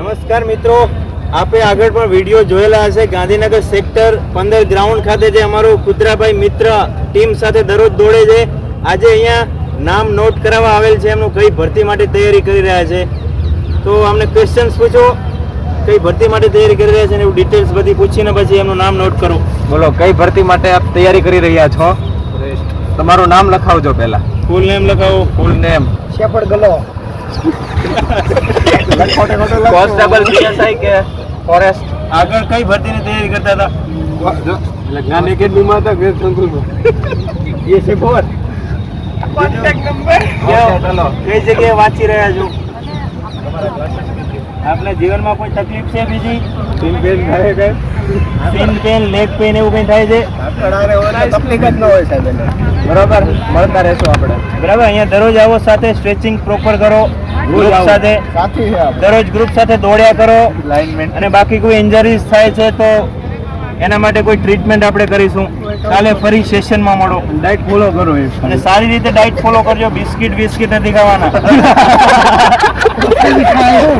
નમસ્કાર મિત્રો આપે આગળ પણ વીડિયો જોયેલા હશે. ગાંધીનગર સેક્ટર પંદર ગ્રાઉન્ડ ખાતે જે અમારું કુતરાભાઈ મિત્ર ટીમ સાથે દરરોજ દોડે છે. આજે અહીંયા નામ નોટ કરાવવા આવેલ છે. એમનું કઈ ભરતી માટે તૈયારી કરી રહ્યા છે. તો અમને ક્વેશ્ચન્સ પૂછો. કઈ ભરતી માટે તૈયારી કરી રહ્યા છે ને એવું ડિટેલ્સ બધી પૂછીને પછી એમનું નામ નોટ કરો. બોલો કઈ ભરતી માટે આપ તૈયારી કરી રહ્યા છો? તમારું નામ લખાવજો પહેલા. ફૂલ નેમ લખાવો ફૂલ. નેમ શેપડ ગલો. કોન્સ્ટેબલ પીએસઆઈ કે? ફોરેસ્ટ આગળ કઈ ભરતીની તૈયારી કરતા હતા? જ્ઞાન એકેડમીમાં હતા વેદ સંકુલમાં. એ છે કોન્ટેક્ટ નંબર કઈ જગ્યાએ વાંચી રહ્યા છો? આપને જીવનમાં કોઈ તકલીફ છે બીજી? પિન પેન થાય છે. પિન પેન લેગ પેન એવું કંઈ થાય છે? તકલીફ જ ન હોય સાહેબ બરાબર? મળતા રહેશું આપણે. બરાબર અહીંયા દરરોજ આવો સાથે સ્ટ્રેચિંગ પ્રોપર કરો ગ્રુપ સાથે. દરરોજ ગ્રુપ સાથે દોડ્યા કરો. અને બાકી કોઈ ઇન્જરીઝ થાય છે તો એના માટે કોઈ ટ્રીટમેન્ટ આપણે કરીશું. કાલે ફરી સેશનમાં મળો. ડાયટ ફોલો કરો અને સારી રીતે ડાયટ ફોલો કરજો. બિસ્કિટ બિસ્કિટ નથી ખાવાના.